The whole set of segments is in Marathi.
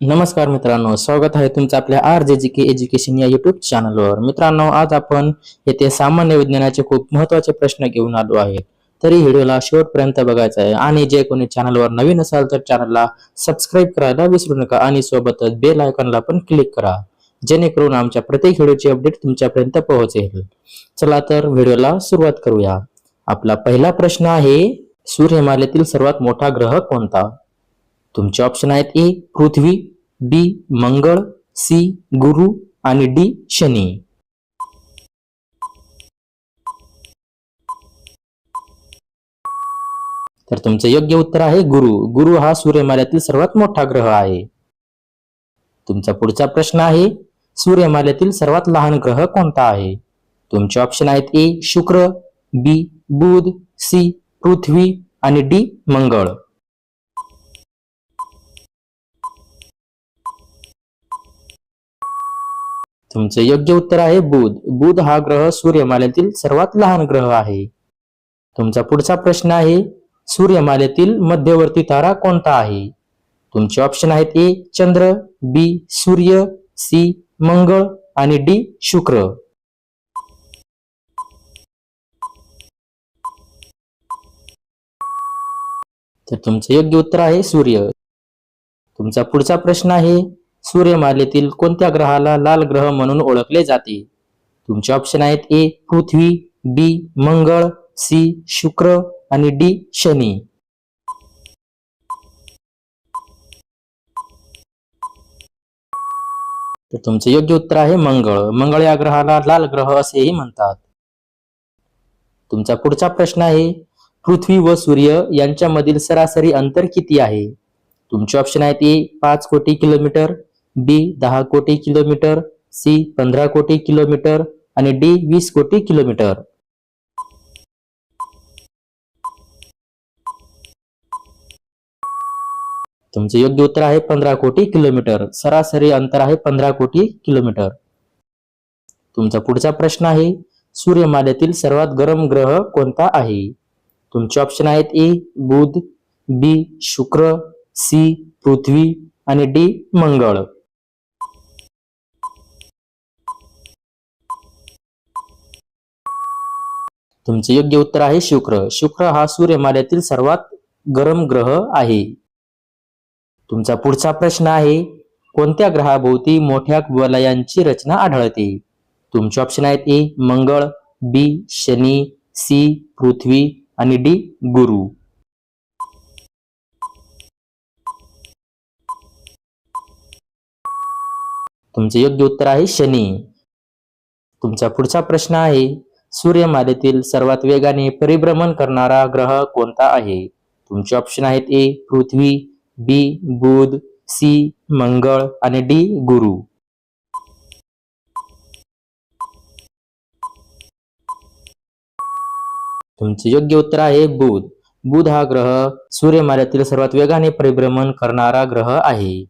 नमस्कार मित्रांनो स्वागत आहे तुमचं आपल्या आर जे जी के एज्युकेशन या युट्यूब चॅनलवर मित्रांनो आज आपण येथे सामान्य विज्ञानाचे खूप महत्त्वाचे प्रश्न घेऊन आलो आहेत तरी व्हिडिओला शेवटपर्यंत बघायचा आहे आणि जे कोणी चॅनलवर नवीन असाल तर चॅनलला सबस्क्राईब करायला विसरू नका आणि सोबतच बेल आयकॉनला पण क्लिक करा. जेणेकरून आमच्या प्रत्येक व्हिडिओची अपडेट तुमच्यापर्यंत पोहोचेल. चला तर व्हिडिओला सुरुवात करूया. आपला पहिला प्रश्न आहे सूर्यमालेतील सर्वात मोठा ग्रह कोणता? तुमचे ऑप्शन आहेत ए पृथ्वी बी मंगळ सी गुरु आणि डी शनी. तर तुमचे योग्य उत्तर आहे गुरु. गुरु हा सूर्यमाल्यातील सर्वात मोठा ग्रह आहे. तुमचा पुढचा प्रश्न आहे सूर्यमाल्यातील सर्वात लहान ग्रह कोणता आहे? तुमचे ऑप्शन आहेत ए शुक्र बी बुध सी पृथ्वी आणि डी मंगळ. तुमचे योग्य उत्तर आहे बुध. बुध हा ग्रह सूर्यमालेतील सर्वात लहान ग्रह आहे. तुमचा पुढचा प्रश्न आहे सूर्यमालेतील मध्यवर्ती तारा कोणता आहे? तुमचे ऑप्शन आहेत ए चंद्र बी सूर्य सी मंगळ आणि डी शुक्र. तर तुमचं योग्य उत्तर आहे सूर्य. तुमचा पुढचा प्रश्न आहे सूर्यमालेतील कोणत्या ग्रहाला लाल ग्रह म्हणून ओळखले जाते? तुमचे ऑप्शन आहेत ए पृथ्वी बी मंगळ सी शुक्र आणि डी शनी. तर तुमचे योग्य उत्तर आहे मंगळ. मंगळ या ग्रहाला लाल ग्रह असेही म्हणतात. तुमचा पुढचा प्रश्न आहे पृथ्वी व सूर्य यांच्यामधील सरासरी अंतर किती आहे? तुमचे ऑप्शन आहेत ए पाच कोटी किलोमीटर बी दहा कोटी किलोमीटर सी पंधरा कोटी किलोमीटर आणि डी वीस कोटी किलोमीटर. तुमचं योग्य उत्तर आहे पंधरा कोटी किलोमीटर. सरासरी अंतर आहे पंधरा कोटी किलोमीटर. तुमचा पुढचा प्रश्न आहे सूर्यमालेतील सर्वात गरम ग्रह कोणता आहे? तुमचे ऑप्शन आहेत ए बुध बी शुक्र सी पृथ्वी आणि डी मंगळ. तुमचे योग्य उत्तर आहे शुक्र. शुक्र हा सूर्यमाल्यातील सर्वात गरम ग्रह आहे. तुमचा पुढचा प्रश्न आहे कोणत्या ग्रहाभोवती मोठ्या वलयांची रचना आढळते? तुमचे ऑप्शन आहेत ए मंगळ बी शनी सी पृथ्वी आणि डी गुरु. तुमचे योग्य उत्तर आहे शनी. तुमचा पुढचा प्रश्न आहे सूर्यमालेतील सर्वात वेगाने परिभ्रमण करणारा ग्रह कोणता आहे? तुमचे ऑप्शन आहेत ए पृथ्वी बी बुध सी मंगळ आणि डी गुरु. तुमचे योग्य उत्तर आहे बुध. बुध हा ग्रह सूर्यमालेतील सर्वात वेगाने परिभ्रमण करणारा ग्रह आहे.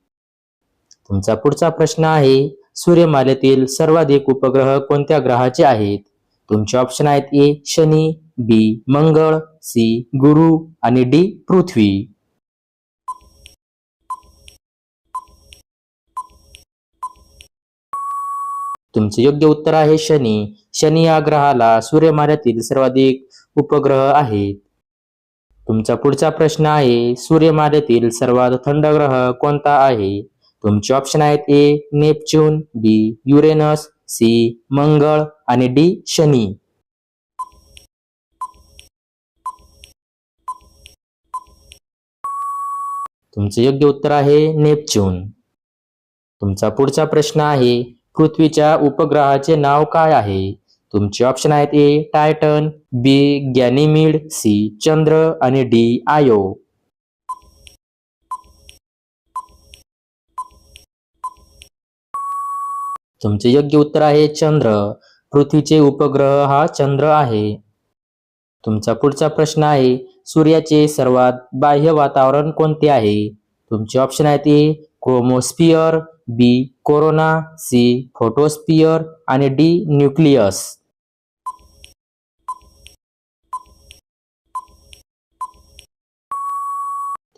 तुमचा पुढचा प्रश्न आहे सूर्यमालेतील सर्वाधिक उपग्रह कोणत्या ग्रहाचे आहेत? तुमचे ऑप्शन आहेत ए शनी बी मंगळ सी गुरु आणि डी पृथ्वी. तुमचे योग्य उत्तर आहे शनी. शनी या ग्रहाला सूर्यमाल्यातील सर्वाधिक उपग्रह आहेत. तुमचा पुढचा प्रश्न आहे सूर्यमालेतील सर्वात थंड ग्रह कोणता आहे? तुमचे ऑप्शन आहेत A Neptune B Uranus C मंगळ आणि डी शनी. तुमचे योग्य उत्तर आहे नेपच्यून. तुमचा पुढचा प्रश्न आहे पृथ्वीच्या उपग्रहाचे नाव काय आहे? तुमचे ऑप्शन आहेत A Titan B Ganymede C चंद्र आणि डी आयो. तुमचे योग्य उत्तर आहे चंद्र. पृथ्वीचे उपग्रह हा चंद्र आहे. तुमचा पुढचा प्रश्न आहे सूर्याचे सर्वात बाह्य वातावरण कोणते आहे? तुमचे ऑप्शन आहेत ए क्रोमोस्पियर बी कोरोना सी फोटोस्पियर आणि डी न्यूक्लियस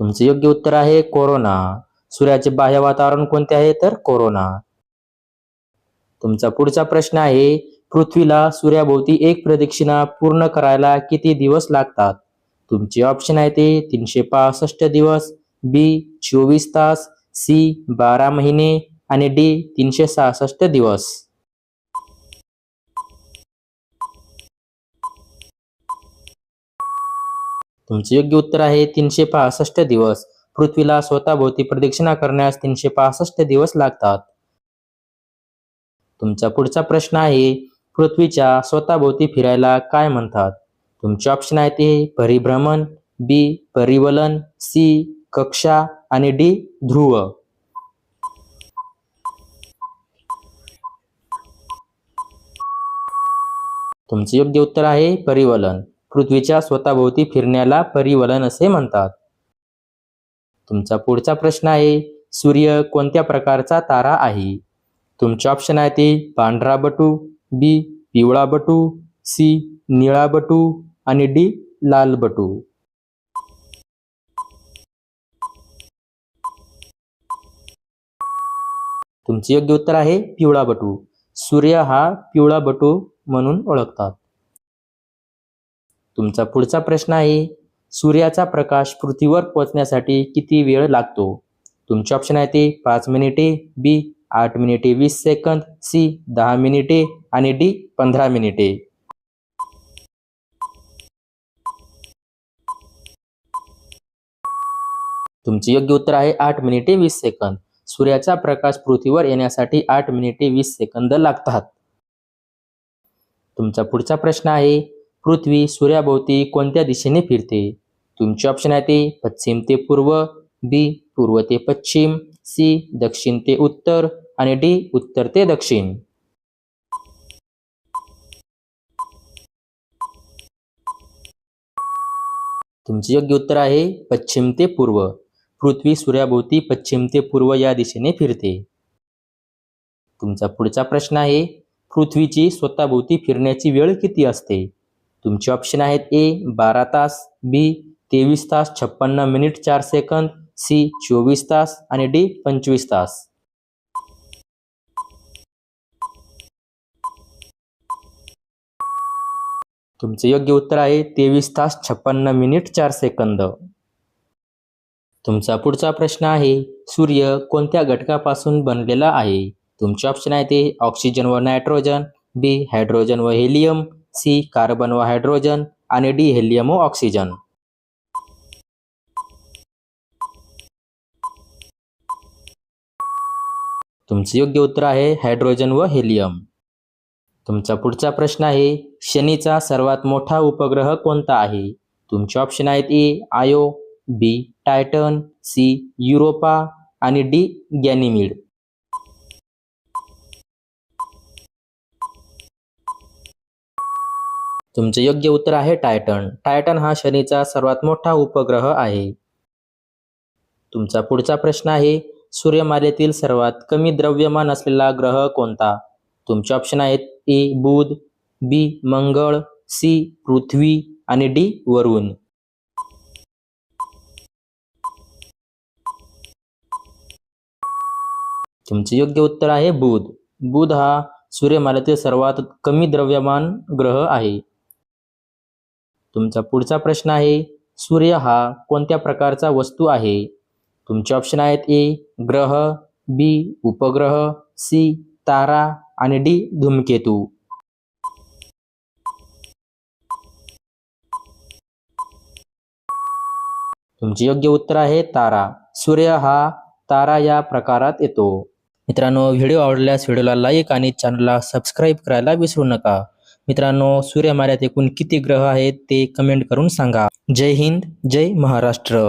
तुमचे योग्य उत्तर आहे कोरोना सूर्याचे बाह्य वातावरण कोणते आहे? तर कोरोना तुमचा पुढचा प्रश्न आहे पृथ्वीला सूर्याभोवती एक प्रदक्षिणा पूर्ण करायला किती दिवस लागतात? तुमचे ऑप्शन आहे ते तीनशे पासष्ट दिवस बी चोवीस तास सी बारा महिने आणि डी तीनशे सहासष्ट दिवस. तुमचे योग्य उत्तर आहे तीनशे पासष्ट दिवस. पृथ्वीला स्वतःभोवती प्रदक्षिणा करण्यास तीनशे पासष्ट दिवस लागतात. तुमचा पुढचा प्रश्न आहे पृथ्वीच्या स्वतःभोवती फिरायला काय म्हणतात? तुमचे ऑप्शन आहे ते परिभ्रमण बी परिवलन सी कक्षा आणि डी ध्रुव. तुमचे योग्य उत्तर आहे परिवलन. पृथ्वीच्या स्वतःभोवती फिरण्याला परिवलन असे म्हणतात. तुमचा पुढचा प्रश्न आहे सूर्य कोणत्या प्रकारचा तारा आहे? तुमचे ऑप्शन आहे ते पांढरा बटू बी पिवळा बटू सी निळा बटू आणि डी लाल बटू. तुमचे योग्य उत्तर आहे पिवळा बटू. सूर्य हा पिवळा बटू म्हणून ओळखतात. तुमचा पुढचा प्रश्न आहे सूर्याचा प्रकाश पृथ्वीवर पोहोचण्यासाठी किती वेळ लागतो? तुमचे ऑप्शन आहे ते पाच मिनिटे बी आठ मिनिटे वीस सेकंद सी दहा मिनिटे आणि डी पंधरा मिनिटे. तुमचे योग्य उत्तर आहे आठ मिनिटे वीस सेकंद. सूर्याचा प्रकाश पृथ्वीवर येण्यासाठी आठ मिनिटे वीस सेकंद लागतात. तुमचा पुढचा प्रश्न आहे पृथ्वी सूर्याभोवती कोणत्या दिशेने फिरते? तुमचे ऑप्शन आहे ते पश्चिम ते पूर्व बी पूर्व ते पश्चिम सी दक्षिण ते उत्तर आणि डी उत्तर ते दक्षिण. तुमचे योग्य उत्तर आहे पश्चिम ते पूर्व. पृथ्वी सूर्याभोवती पश्चिम ते पूर्व या दिशेने फिरते. तुमचा पुढचा प्रश्न आहे पृथ्वीची स्वतःभोवती फिरण्याची वेळ किती असते? तुमचे ऑप्शन आहेत ए बारा तास बी तेवीस तास छप्पन्न मिनिट चार सेकंद सी चोवीस तास आणि डी पंचवीस तास. तुमचे योग्य उत्तर आहे तेवीस तास छप्पन्न मिनिट चार सेकंद. तुमचा पुढचा प्रश्न आहे सूर्य कोणत्या घटकापासून बनलेला आहे? तुमचे ऑप्शन आहे ते ऑक्सिजन व नायट्रोजन बी हायड्रोजन व हेलियम सी कार्बन व हायड्रोजन आणि डी हेलियम व ऑक्सिजन तुमचे योग्य उत्तर आहे हायड्रोजन व हेलियम तुमचा पुढचा प्रश्न आहे शनीचा सर्वात मोठा उपग्रह कोणता आहे? तुमचे ऑप्शन आहेत A Io B Titan C Europa आणि डी गॅनिमिड. तुमचे योग्य उत्तर आहे टायटन. टायटन हा शनीचा सर्वात मोठा उपग्रह आहे. तुमचा पुढचा प्रश्न आहे सूर्यमालेतील सर्वात कमी द्रव्यमान असलेला ग्रह कोणता? तुमचे ऑप्शन आहेत ए बुध बी मंगळ सी पृथ्वी आणि डी वरुण. तुमचे योग्य उत्तर आहे बुध. बुध हा सूर्यमालेतील सर्वात कमी द्रव्यमान ग्रह आहे. तुमचा पुढचा प्रश्न आहे सूर्य हा कोणत्या प्रकारचा वस्तू आहे? तुमचे ऑप्शन आहेत ए ग्रह बी उपग्रह सी तारा आणि डी धूमकेतू. तुमचे योग्य उत्तर आहे तारा. सूर्य हा तारा या प्रकारात येतो. मित्रांनो व्हिडिओ आवडल्यास व्हिडिओला लाईक आणि चॅनलला सबस्क्राईब करायला विसरू नका. मित्रांनो सूर्यमाल्यात एकूण किती ग्रह आहेत ते कमेंट करून सांगा. जय हिंद जय महाराष्ट्र.